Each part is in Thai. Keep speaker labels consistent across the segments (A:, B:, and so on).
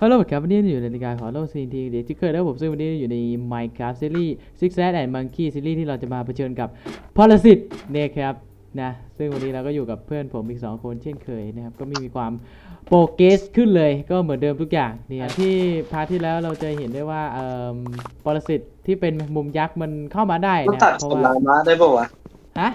A: ฮัลโหลครับวันนี้อยู่ในรายการของโลกซีนทีเดียที่เคยแล้วผมซึ่งวันนี้อยู่ใน Minecraft Series Six s a d and Monkey Series ที่เราจะมาเผชิญกับพลสิตเนี่ยครับนะซึ่งวันนี้เราก็อยู่กับเพื่อนผมอีก 2 คนเช่นเคยนะครับ ก็ไม่มีความโปรเกรสขึ้นเลยก็เหมือนเดิมทุกอย่างเนี่ยที่พาร์ทที่แล้วเราจะเห็นได้ว่าเอ่อปรสิตที่เป็นมุมยักษ์มันเข้ามาได้
B: มัน
A: นะ
B: ตัด
A: เพราะ
B: ขน
A: ว่า
B: ลามะได้ป่าวะ
A: ฮะ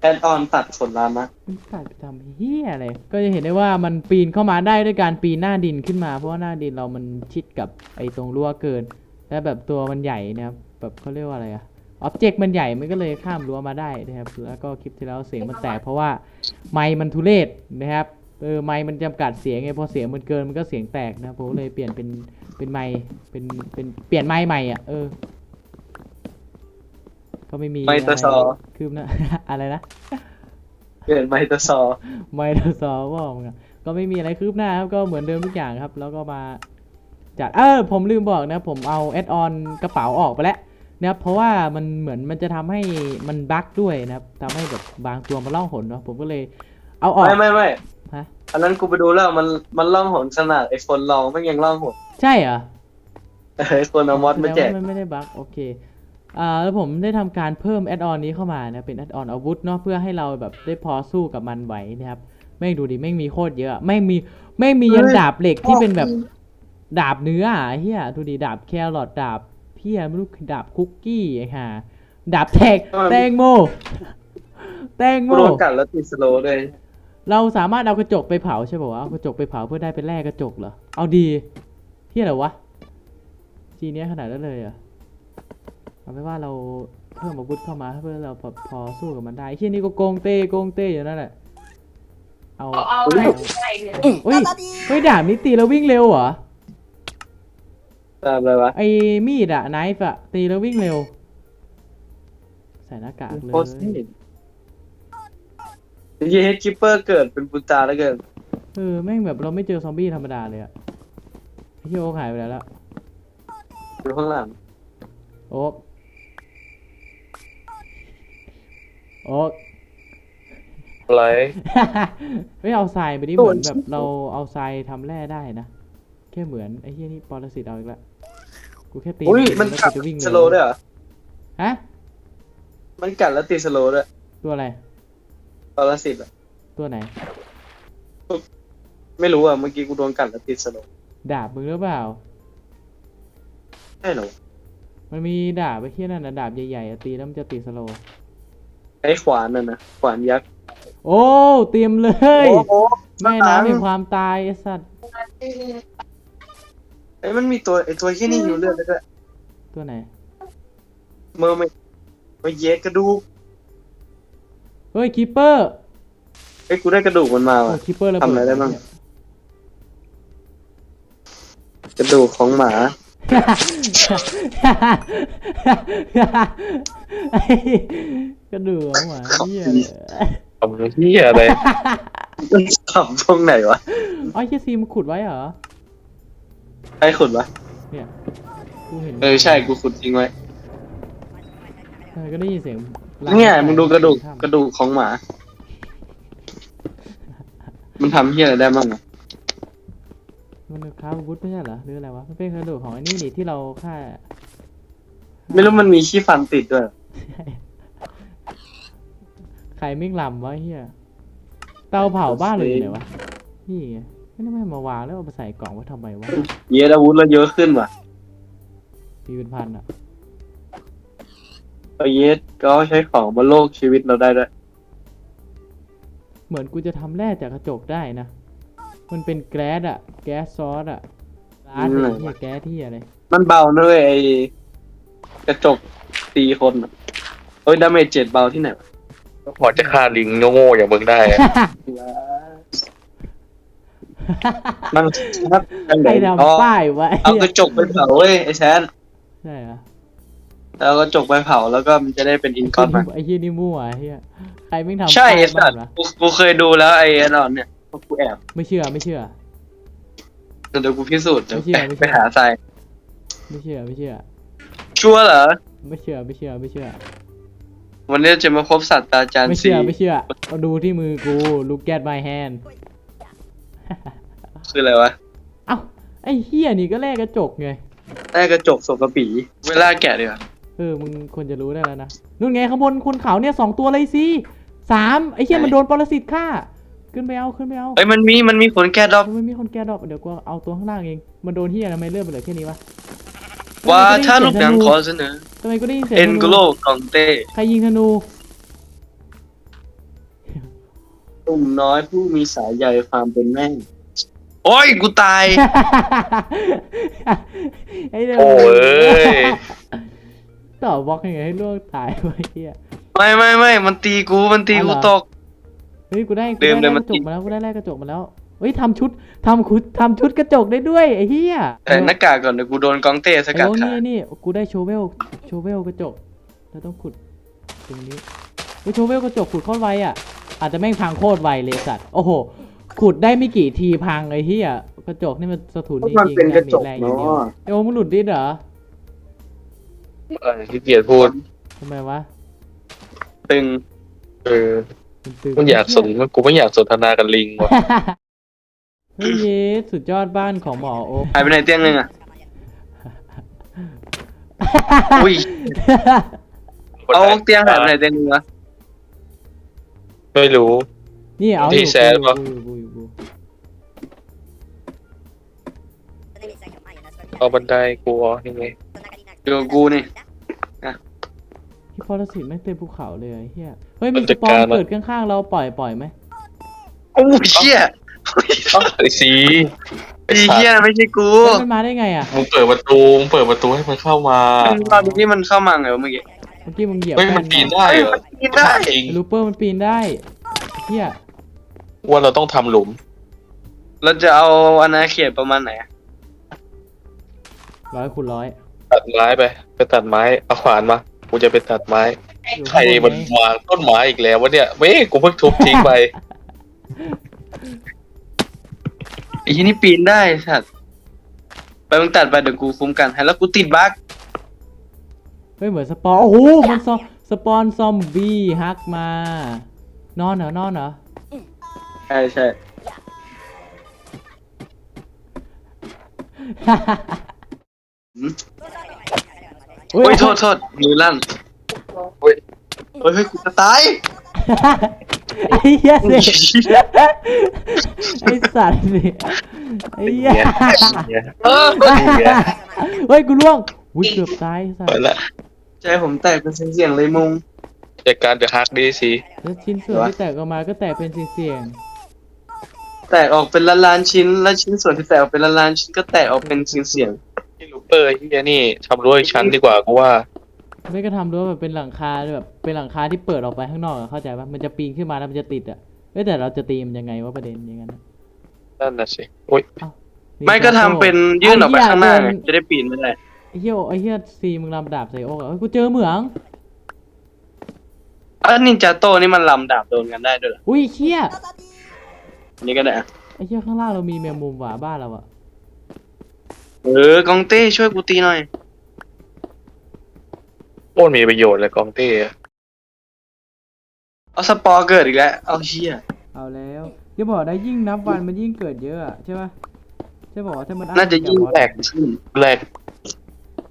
B: แอดออนตัดขนลามะ
A: มันตัดไปทำเฮียอะไร ก็จะเห็นได้ว่ามันปีนเข้ามาได้ด้วยการปีนหน้าดินขึ้นมา เพราะว่าหน้าดินเรามันชิดกับไอ้ตรงรั้วเกิน และแบบตัวมันใหญ่นะครับ แบบเขาเรียกว่าอะไรอะอ็อบเจกต์มันใหญ่ มันก็เลยข้ามรั้วมาได้นะครับ แล้วก็คลิปที่แล้วเสียงมันแตกเพราะว่าไมค์มันทุเรศนะครับ เออไมค์มันจำกัดเสียงไง พอเสียงมันเกินมันก็เสียงแตกนะครับผมเลยเปลี่ยนเป็นเป็นไมค์เป็นเป็นเปลี่ยนไมค์ใหม่อะ เออ ก็ไม่มี
B: ไมโตซอ
A: อะไรคืบหน้าอะไรนะ
B: เปลี่ยนไมโตซอ
A: ไมโครซอฟท์บอกกันก็ไม่มีอะไรคืบหน้าครับก็เหมือนเดิมทุกอย่างครับ แล้วก็มาจัดเออผมลืมบอกนะ ผมเอาแอดออนกระเป๋าออกไปแล้วนะครับเพราะว่ามันเหมือนมันจะทำให้มันบั๊กด้วยนะครับทำให้แบบบางตัวมันล่องหนเนาะผมก็เลยเอาออก
B: ไม่ไม่ไม่
A: ฮะ
B: อันนั้นกูไปดูแล้วมันมันล่องหนขนาดไอคนลองมันยังล่องหน
A: ใช่เหรอ
B: เออไอคนเอามอดมาแจก
A: สดงว่ามันไม่ได้บั๊กโอเค อ่าแล้วผมได้ทำการเพิ่มแอดออนนี้เข้ามานะเป็นแอดออนอาวุธเนาะเพื่อให้เราแบบได้พอสู้กับมันไหวนะครับแม่งดูดิแม่งมีโคตรเยอะแม่งมีแม่งมียันดาบเหล็กที่เป็นแบบ ดาบเนื้ออะเฮียดูดิดาบแครอทดาบเพี้ยไม่รู้ดาบคุกกี้ไอ้ห่าดาบแทก
B: เออ
A: แตงโม แตงโม
B: กูโดนกัดแล้วติดสโลว์ด้วย
A: เราสามารถเอากระจกไปเผาใช่ป่าวะเอากระจกไปเผาเพื่อได้เป็นแร่กระจกเหรอ เอาดีเฮียอะไรวะจีเนี้ยขนาดนั้นเลยเหรอะ เอาไปนว่าเราเพิ่มอาวุธเข้ามาเพื่อเราพอพอสู้กับมันได้เฮียนี่ก็โกงเต้โกงเต้อยู่นั่นแหละเอา
C: เอาอะไรเนี่ย
A: เฮ้ยเฮ้ยดาบนี้ตีแล้ววิ่งเร็วเหรอ
B: ตามเลยวะ
A: ไอ้มีดอะไนฟ์อะตีแล้ววิ่งเร็ว ใส่หน้ากากเลย
B: เยเฮดคิปเปอร์เกิดเป็นปุตตาแล้วเกิน
A: เออแม่งแบบเราไม่เจอซอมบี้ธรรมดาเลยอะไอ้ที่โอ๊กหายไปแล้วละ
B: อยู่ข้างหลัง
A: โอ๊ก โอ๊ก
D: อะไร
A: ไม่เอาทรายไปดิเหมือนแบบเราเอาทรายทำแร่ได้นะ แค่เหมือนไอ้ที่นี่ปรสิตเอาอีกแล้วกูแค่ตี
B: อุ้ย
A: มั
B: มัน
A: แล้ว
B: กัด
A: จะวิ่ง
B: สโลว์ด้วยเหรอ
A: ฮะ
B: มันกัดแล้วติดสโลว์ด้วย
A: ตัวอะไร
B: ปรสิตอะ
A: ตัวไหน
B: ไม่รู้อะเมื่อกี้กูโดนกัดแล้วติดสโลว์
A: ดาบมึงหรือเปล่า
B: ใช่เหรอ
A: มันมีดาบไอ้ที่นั่นนะดาบใหญ่ๆอะตีแล้วมันจะตีสโลว์
B: ไอ้ขวานนั่นนะขวานยักษ์
A: โอ้เตรียมเลย
B: โอ้โห
A: แม่น้ำแห่งความตายไอ้สัตว์
B: ไอ้ยมันมีตัวไอ้ตัวแค่นี้อยู่เลือดด้วย
A: ตัวไหน
B: เมื่อไม่มาเย็ดกระดูก
A: เฮ้ยคิปเปอร์
B: ไอ้ยกูได้กระดูกมันมา
A: โอ้
B: ว่ะ
A: คิปเปอร์ระเบิด
B: ทำอะไรได้บ้าง กระดูกของหมา
A: ไอ้ กระดูกของหมาเหี้ย
D: ทำเฮียอะไร
B: มันขับตรงไหนวะ
A: อ๋อเฮียซีมันขุดไว้เหรอ
B: ไอ้ขุดวะ
A: เนี่ยกูเห็น
B: เออใช่กูขุดทิ้งไว้
A: เออก็ได้ยินเสียง
B: เนี่ยมึงดูกระดูกกระดูกของหมา มันทำเฮียอะไรได้บ้างอะ
A: มันค้าวุธไม่ใช่เหรอหรืออะไรวะมันเป็นกระดูกของไอ้นี่นี่ที่เราฆ่า
B: ไม่รู้มันมีขี้ฟันติดด้วย
A: ใครไม่งลำวะเฮียเตาเผาบ้านเลยอยู่ไหนวะนี่ไงไม่ได้ไม่มาวางแล้วเอามาใส่กล่องไว่าทำไมวะ
B: เยอะอาวุธเราเยอะขึ้นว่ะ
A: ปีเป็นพันอะ
B: เอาเยสก็ใช้ของมาโลกชีวิตเราได้ด้วย
A: เหมือนกูจะทำแร่จากกระจกได้นะ มันเป็นแก๊สอะแก๊สซอสอะร้าน
B: อืม
A: ไอ้เหี้ยแก๊สที่อะไร
B: มันเบานะเว้ยไอ้กระจกตีคนอะเอ้ยดาเมจเจ็ดเบาที่ไหนวะ
D: พอจะฆ่าลิงโง่ๆอย่างมึงได้อะ
B: นั่งชัดจัง
A: ใคร
B: เลย
A: ทำป้ายวะไอ้
B: เอา
A: เหี้ย
B: กระจกไปเผาเว้ยไอ้แชน
A: ใช่เหรอ
B: เอากระจกไปเผาแล้วก็มันจะได้เป็นอินก้อนมา
A: ไอ้เหี้ยนี่มั่วไอ้เหี้ยใครไม่งทำ
B: ใช่
A: ป้าย
B: ไอ้สั
A: บ้า
B: ต
A: น
B: ว์
A: วะ
B: กูกูเคยดูแล้วไอ้อันนอนเนี่ย เพราะกูแอบ
A: ไม่เชื่อไม่เชื่อ
B: เดี๋ยวกูพิสูจน์เดี๋ยว
A: ไม่เชื่อไม่เชื่อ
B: ไปหาทราย
A: ไม่เชื่อไม่เชื่อ
B: ชัวร์เหรอ
A: ไม่เชื่อไม่เชื่อไม่เชื่อ
B: วันนี้จะมาพบศาสตราจารย์
A: ไม่
B: สี
A: เชื่อไม่เชื่อมาดูที่มือกู look at my hand
B: คืออะไรวะ
A: เอ้าไอ้เฮียนี่ก็แลกกระจกไง
B: ได้กระจกสกปรกเวลาแกะดีกว่า
A: เออ มึงควรจะรู้ได้แล้วนะ นู่นไงข้างบนคุณเขาเนี่ยสองตัวเลยสิสามไอ้เหี้ยมันโดนปรสิตฆ่า ขึ้นไปเอาขึ้นไปเอา
B: เอ้ยมันมีมันมีผลแกะดอก
A: มันมีคนแก้ดอกเดี๋ยวกูเอาตัวข้างล่างเอง มันโดนเหี้ยทำไมเลือดมันเหลือแค่นี้วะ
B: ว่า
A: ทำไม
B: ถ้าลูกหนังขอ
A: กู
B: เสนอ
A: ทำไมก็ได้ยินเสียง
B: เอ็น
A: ธ
B: โกโลกองเต้
A: ใครยิงธนู
B: ตุ่มน้อยผู้มีสายใยความเป็นแม่ โอ้ยกูตาย
A: ไอ้เด็ก
D: โอ้ย
A: ต่อบล็อกยังไงให้ล่วงตายวะไอ้เหี้ย
B: ไม่ไม่ไม่มันตีกูมันตีกู
A: อ๋อเหรอ
B: ตก
A: เฮ้ยกูได้กู
B: เดิม
A: ได้
B: เลย
A: แลก
B: มั
A: ก
B: น
A: ระจกมาแล้วกูได้แลกกระจกมาแล้วเฮ้ยทำชุดทำคุดทำชุดกระจกได้ด้วยไอ้เหี้ย
B: แต่หน้ากากก่อนเดี๋ยวกูโดนกองเต้ส
A: ไอ้
B: กัด
A: โอ้
B: ขา
A: นี่นี่กูได้โชเวลโชเวลกระจกเราต้องขุดตรงนี้เฮ้ยโชเวลกระจกขุดโคตรไวอะอาจจะแม่งพังโคตรไวเลยสัตว์โอ้โหขุดได้ไม่กี่ทีพังไอ้เหี้ยกระจกนี่มันสะทุนจริงๆ
B: มันเป็นกระจก
A: ดาเมจแรงอย่างเดียว
B: เนาะ
A: ไอ้โอ้มึงหลุดดิสเหรอ
D: เออขี้เกียจพูด
A: ทำไมวะ
B: ตึง
D: เออ
A: มัน ตึง
D: ไม่อยากสนกูไม่อยากสนทนากับลิงว่ะ
A: เฮ้ยเยสสุดยอดบ้านของหมอโอ๊ค
B: หายไปไหนเตียงหนึ่งอะอุ้ยเอาเตียงหายไปไหนเตียงหนึ่งวะ
D: ไม่รู้
A: นี่เอาอ
D: ที่
A: ยู่
D: แซด
A: กู
D: ปะ
A: อยู่กูอยู่กูอยู่กู
D: เอาบันไดกูอ๋อยังไง
B: อยู่กับกูนี่
A: ที่พอรสิตไม่งเต็มภูเขาเลยไอ้เฮียเฮ้ยมีสปอนเกิดข้างๆเราปล่อยปล่อยไหม
B: โอ้ยเชี่ย
D: ไอ้สีไอ้
B: ดี
D: สัต
B: เชี่ย
D: ว์
B: ไม่ใช่กู
A: เฮ้ยมันมาได้ไงอะ
D: มึงเปิดประตูมึงเปิดประตูให้มันเข้ามา
B: มันตอนที่มันเข้ามาไงวะเมื่อกี้
A: เมื่อกี้มึงเหยียบ
D: เฮ้ยมันปีนได้เหรอ
B: กินได้
D: จริง
A: ลูเปอร์มันปีนได้เฮีย
D: ว่าเราต้องทำหลุม
B: เราจะเอาอาณาเขตประมาณไหนอะ
A: ร้อยคูณร้อย
D: ตัดไม้ไป ไปตัดไม้เอาขวานมา กูจะไปตัดไม้
A: อยู่
D: ใคร
A: ข้างบ
D: มัน
A: ไง
D: วางต้นไม้อีกแล้ววะเนี่ยเว้ยกูเพิ่งทุบทิ้งไป
B: ไอ้ที่นี่ปีนได้สัตว์ไปมึงตัดไปเดี๋ยวกูคุ้มกันให้แล้วกูติดบั๊ก
A: เฮ้ยเหมือนสปอนโอ้โหมันซอสปอนซอมบี้ฮักมา นอนเหรอนอนเหรอ
B: ใช่ใช่โอ้ยโทษโทษมือลั่น
D: เฮ้ย
B: เฮ้ยเฮ้ยกูจะตาย
A: ไอ้เหี้ยเด็กไอ้สัตว์เนี่ยไอ้เหี้ย
D: เนี่ย
B: เออ
D: เนี่ย
A: เฮ้ยกูล่วงอุ้ยเกือบตายสัต
D: ไป
A: ว์
D: ละ
B: ใจผมแตกเป็นเสียงๆเลยมุง
D: จัดการเดอะฮักดีสิ
A: แล้วชิ้นส่วนที่แตกออกมาก็แตกเป็นเสียง
B: แตกออกเป็นละลานๆชิ้น แล้วชิ้นส่วนที่แตกออกเป็นละลานๆชิ้นก็แตกออกเป็นเสียง
D: ที่ลู เปอร์ที่นี่ทำรั้วอีกชั้นดีกว่ากูว่า
A: ๆไม่ก็ทำด้วยแบบเป็นหลังคาแบบเป็นหลังคาที่เปิดออกไปข้างนอกอะเข้าใจปะมันจะปีนขึ้นมาแล้วมันจะติดอะเอ้ยแต่เราจะตีมันยังไงวะประเด็นอย่างนั้นอะ
D: นั่นน่ะสิโอ้ย
A: นี่
B: ๆไม่ก็ทำเป็นยื่นออกไปข้างหน้าไง
A: ไอ้เหี้ย
B: จะได้ปีนไม่ได้
A: ไอ้เหี้ยไอ้เหี้ยซีมึงลำดาบใส่โอ๊กอะเฮ้ยกูเจอเหมือง
B: อะนินจาโต้นี่มันลำดาบโดนกันได้ด้วยเหรอ
A: อุ้ยเชี่ย
B: อันนี่ก็ได้อะ
A: ไอ้เหี้ยข้างล่างเรามีแมงมุมหวาบ้านเราอะ
B: เออกองเต้ช่วยกูตีหน่อย
D: โอ้มีประโยชน์เลยกองเต้อะ
B: เอาสปอร์เกิดอีกแล้วเอาเชี่ย
A: เอาแล้วจะบอกได้ยิ่งนับวันมันยิ่งเกิดเยอะอะใช่ปะใช่บอกว่าถ้ามันอัพ
B: น่าจะยิ่ง
A: จาก
B: แตกขึ้น
D: แรก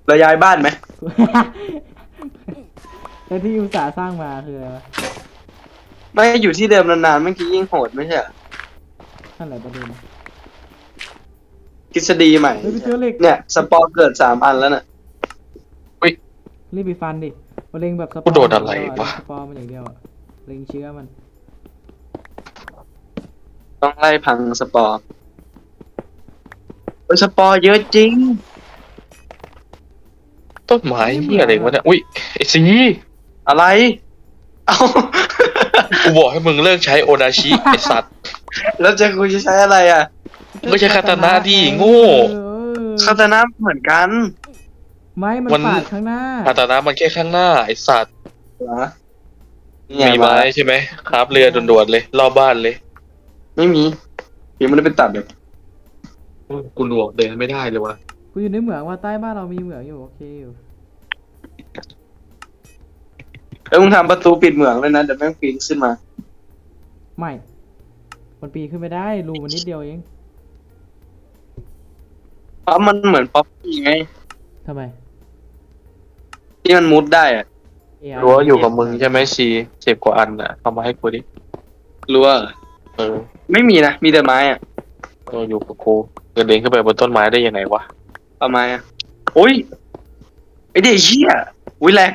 B: เราย้ายบ้านไหม
A: แต่ที่อุตสาห์สร้างมาคืออะไรวะ
B: ไม่อยู่ที่เดิมนานๆเมื่อกี้ยิ่งโหดไม่ใช่เหรอ
A: นั่นแหละประเด็น
B: ทฤษฎีใหม่
A: เฮ้ยไปเจอเหล็ก
B: เนี่ย สปอร์เกิดสามอันแล้วน่ะ
A: รีบไปฟันดิมะเร็งแบบสปอ
D: กู
A: ร์
D: โดนอะไรวะ
A: สปอร์มันอย่างเดียวอะเล็งเชื้อมัน
B: ต้องไล่พังสปอร์เฮ้ยสปอร์เยอะจริง
D: ต้นไม้ที่อะไรวะเนี่ย อุ้ยไอ้สี
B: อะไร เอา
D: กูบอกให้มึงเลิกใช้โอดาชิไอสัตว์
B: แล้วจะกูจะใช้อะไรอะ
D: ไม่ใช่คาตานะดิโง่
A: เออ
B: คาตานะเหมือนกัน
A: ไม้มัน
D: มัน
A: ปาดข้างหน้า
D: คาตานะมันแค่ข้างหน้าไอสัตว์
B: เหรอ
D: มีไม้ใช่ไหมครับเรือด่วนๆเลย รอบบ้านเลย
B: ไม่มีพี่ไม่ได้ไปตัดเลย
D: กูหนวกเดินไม่ได้เลยวะ
A: กูอยู่ในเหมืองว่าใต้บ้านเรามีเหมืองอยู่โอเคอยู่
B: แล้วมึงทำประตูปิดเหมืองเลยนะเดี๋ยวแม่งปีนขึ้นมา
A: ไม่ มันปีนขึ้นไม่ได้รูมันนิดเดียวเอง
B: เพราะมันเหมือนป๊อปปี้ไง
A: ทำไม
B: ที่มันมุดได้อะ
A: AI
D: รั้วอยู่กับมึงใช่ไหมชีสิบกว่าอันอะเอามาให้กูดิ
B: รู้ว่าเหรอ
D: เออ
B: ไม่มีนะ มีแต่ไม้อะ
D: เอออยู่กับกูเดินเดินขึ้นไปบนต้นไม้ได้ยังไงวะ
B: เอาไม้อะโอ้ยไอเด็กเหี้ยอุ้ยแหลก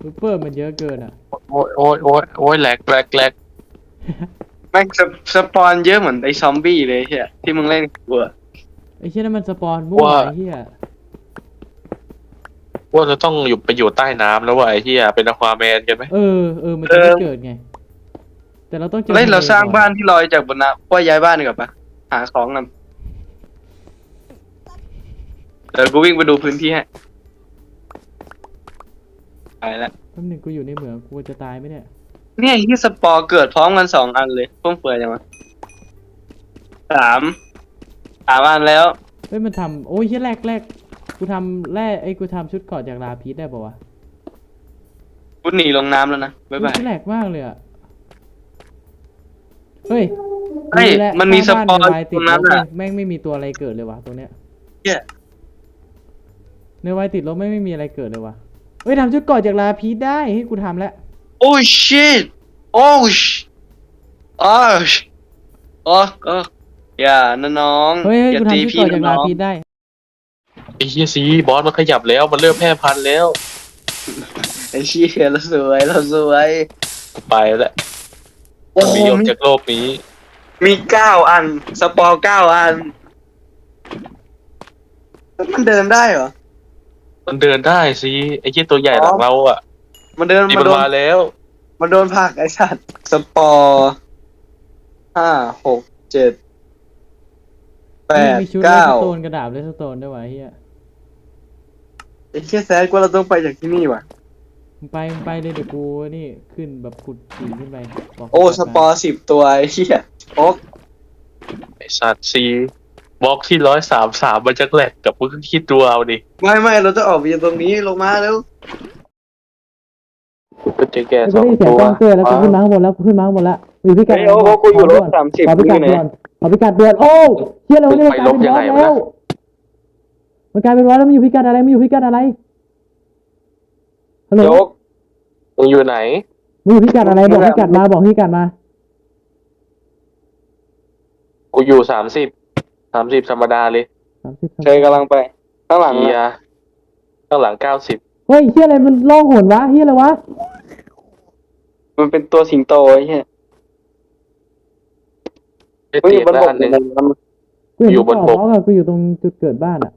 A: ซูเปอร์มันเยอะเกินอะ
D: โอ้ยโอ้ยโอ้ยโอ้ยแหลกแหลกแหลก
B: แม่งสปสปอนเยอะเหมือนไอซอมบี้เลยเฮียที่มึงเล่นกับกูอะ
A: ไอ้เชี่ยนั่นมันสปอนมั่วไอ้เหี้ย
D: ว่าจะต้องอยู่ไปอยู่ใต้น้ำแล้วว่ะไอ้เหี้ยเป็นอควาแมนกันไหม
A: เออเออมันจะไม่เกิดไง แต่เราต้องเจอ
B: เฮ้ยเราสร้าง
A: ทะลก่อ
B: บ้านที่ลอยจากบนน้ำว่าย้ายบ้านดีกว่าปะหาของกันเดี๋ยวกูวิ่งไปดูพื้นที่ให้ไปแล้ว
A: แป๊บหนึงกูอยู่ในเหมืองกูจะตายไหมเนี่ย
B: เนี่ยที่สปอร์เกิดพร้อมกันสองอันเลยพุ่มเฟือยยังไงสาม สามอันแล้ว
A: เฮ้ยมันทำโอ้ยเชี่ยแรกแรกกูทำแร่ไอ้ยกูทำชุดเกราะจากลาพีสได้ป่าวะ
B: กูหนีลงน้ำแล้วนะ บ๊ายบาย
A: เฮ้ยแรกมากเลยอะเฮ้ย
B: เฮ้ย
A: แล้ว
B: มันมี
A: สร้างบ้า
B: สปอน
A: ในวายติด
B: ตรงนั้น
A: ลบ
B: อะ
A: แม่งไม่มีตัวอะไรเกิดเลยวะตรงเนี้ย
B: เหี้ย
A: ในวายติดลบไม่งไม่มีอะไรเกิดเลยวะเฮ้ยทำชุดเกราะจากลาพีสได้ให้กูทำแล้ว
B: โอ้ shit โอ้ sh อ๋อ sh อ๋อเออ อย่านะน้อง
A: เฮ้ยเฮ้ย
B: อย่า
A: กู
B: ตี
A: ทำชุด
B: พี่
A: เกราะจาก
B: นะ
A: ลา
B: น้อง
A: พีสได้
D: ไอ้เหี้ยซีบอสมันขยับแล้วมันเริ่มแพร่พันธุ์แล้ว
B: ไอ้เชี่ยเราสวยเราสวย
D: กูไปแล้ว
B: โอ้
D: มีออกจากโลกนี้
B: มีเก้าอัน สปอร์เก้าอัน มันเดินได้เหรอ
D: มันเดินได้สิไอ้เหี้ยตัวใหญ่หลังเราอะ
B: มันเดิน
D: นี่
B: มั
D: มันน
B: โดน
D: มาแล้ว
B: มันโดนผลักไอ้สัตว์สปอร์ห้าหกเจ็ด แปด
A: มีชุดเล
B: เก้า
A: สโตนกระดาบเลสโตนด้วยวะไอ้เฮีย
B: ไอ้เชี่ยแซดว่าเราต้องไปจากที่นี่ว่ะ
A: มึงไปมึงไปเลยเดี๋ยวกูนี่ขึ้นแบบขุดหินขึ้นไปบก
B: โอ้
A: กู
B: สปอร์สิบตัวไอ้เชี่ยโอ๊ก
D: ไอ้สัตว์ซีบล็อกที่ร้อยสามสามมันจะแหลกกับมึงก็คิดดูเอาดิ
B: ไม่ไม่เราจะออกไปจากตรงนี้ลงมาแล้ว
D: ก็จะแก่
A: แล้ว
D: ส
A: ก็
D: อง
A: ได้ยินเสียง
D: ตัว
A: กล้องเกิดแล้วก็ขึ้นมาข้างบนแล้วขึ้นมาข้างบนแล้วมีพิกัด
B: เฮ้ยโอ้โหกูอยู่รถ
A: ข
B: สามสิบ
A: ขอพิกัด
B: มึงอยู่
A: ด่
B: ไหน
A: วนขอพิกัดด่วนโอ้เชี่ยเราเนี่ยมันกลายเป็นบอสแล้วมันกลายเป็นบอสแล้วมันอยู่พิกัดอะไรมันอยู่พิกัดอะไรฮัลโหล
B: โยก
D: มึงอยู่ไหน
A: มันอยู่พิกัดอะไรบอกพิกัดมาบอกพิกัดมา
D: กูอยู่สามสิบสามสิบธรรมดาเลย
A: สามสิบ
B: เชยกำลังไป ข้างหลัง
D: เฮีย
B: นะ
D: ข้างหลังเก้าสิบ
A: เฮ้ยเชี่ยอะไรมันล่องหนวะเฮียอะไรวะ
B: มันเป็นตัวสิงโตไอ้เหี้ย
D: ได้
B: กูอ
D: เตีย
B: ยู่
D: ง
B: บน
D: ได้
B: บก
D: อันหนึ่ง
A: กูเห็น
D: อยู่บน
A: ต่อบ
D: ก
A: ล็อกอะกูอยู่ตรงจุดเกิดบ้านอะ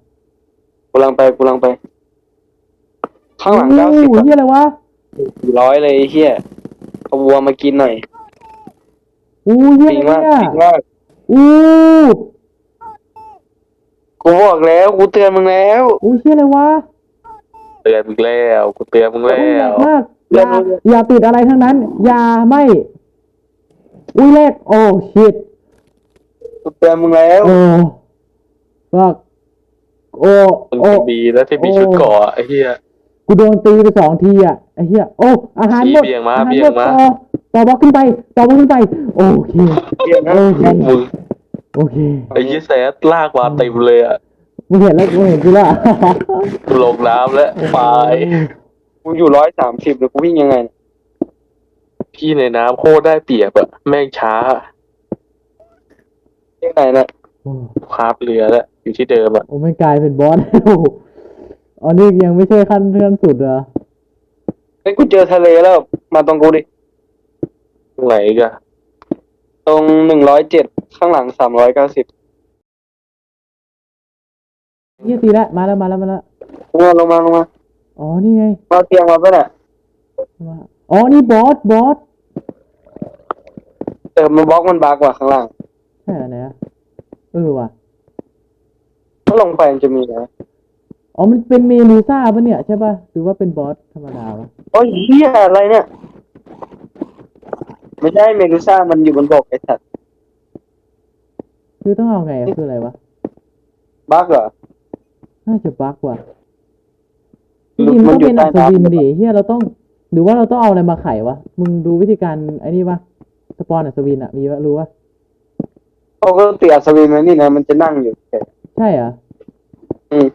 B: กูกำลังไปกูกำลังไป ข้างหลังเก้าสิบ
A: โอ้โหเฮียอะไรวะ
B: ร้อยเลยไอ้เหี้ยเอาวัวมากินหน่อย
A: อู้เฮีย
B: ปิง
A: อะไร
B: มาก
A: เนี่ย
B: ปิงมาก
A: อู้
B: กูบอกแล้วกูเตือนมึงแล้ว
A: อู้เฮียอะไรวะ
D: เตือนมึงแล้วกูเตือนมึงแล้
A: อุ้ยแร
D: ว
A: กมากอย่าอย่าติดอะไรทั้งนั้น อย่าไม่อุ้ยแรกโอ้ชิต
B: กูเตือนมึงแล้ว
A: โอ้ฟักโอ้
D: มึง
A: โอ้
D: ดีแล้วที่มีชุดเกาะไอ้เหี้ย
A: กูโดนตีไปสองทีอะไอ้เหี้ยโอ้อาหารหมด
D: เบี่ยงมา
A: อาหาร
D: เบี่
A: ห
D: ย
A: ม
D: ง
A: ด
D: มา
A: ต่อต่อบล็อกขึ้นไปต่อบล็อกขึ้นไป โอเค
B: เกี่ยงนะ
A: โอเค
D: มึง
A: โอเค
D: ไอ้ยี่แซดลากมาเต็มเลยอะ
A: มึงเห็นแล้วกูเห็นกูละ
D: กูลงน้ำแล้วไป
B: กูอยู่ร้อยสามสิบเลยกูวิ่งยังไงเนี่ย
D: พี่ในน้ำโคตรได้เปรียบอะแม่งช้า
B: ที่ไหนน่ะ
A: โอ้
D: คราบเรือแล้วอยู่ที่เดิมอะ
A: โอ้ไม่กลายเป็นบอสอ๋อนี่ยังไม่ใช่ขั้นขั้นสุดเหรอ
B: เฮ้ยกูเจอทะเลแล้ว มาตรงกูดิ
D: ตรงไหนอีกัน
B: ตรงหนึ่งร้อยเจ็ดข้างหลังสามร้อยเก้าสิบ
A: เฮียตีแล้วมาแล้วมาแล้วมาแล้ว
B: ลงมาลงมาลงมา
A: อ๋อนี่ไง
B: มาเตียงมาปะเนี่ย
A: มาอ๋อนี่บอสบอส
B: เติมมันบล็อกมันบักว่ะข้างล่าง
A: ใช่ไหนอะเออว่ะ
B: ถ้าลงไปมันจะมีนะ
A: อ๋อมันเป็นเมลูซ่าปะเนี่ยใช่ปะหรือว่าเป็นบอสธรรมดาวะ
B: โอ้ยเฮียอะไรเนี่ย ไม่ใช่เมดูซ่ามันอยู่บนบกไอ้สัตว์
A: คือต้องเอาไงอะคืออะไรวะ
B: บักเหรอ
A: น่าจะบั๊กว่ะจ
B: มัน
A: ริงๆมัน
B: มัน
A: ต้อง
B: อยู่
A: เป็นอัศ
B: ใต้น้ำ
A: วินดิเฮียเราต้องหรือว่าเราต้องเอาอะไรมาไขวะมึงดูวิธีการไอ้นี่ปะสปอนอัศวินอะมีปะรู้ปะ
B: เขาก็เตียสวินมานี่นะมันจะนั่งอยู่
A: ใช่เหรออืม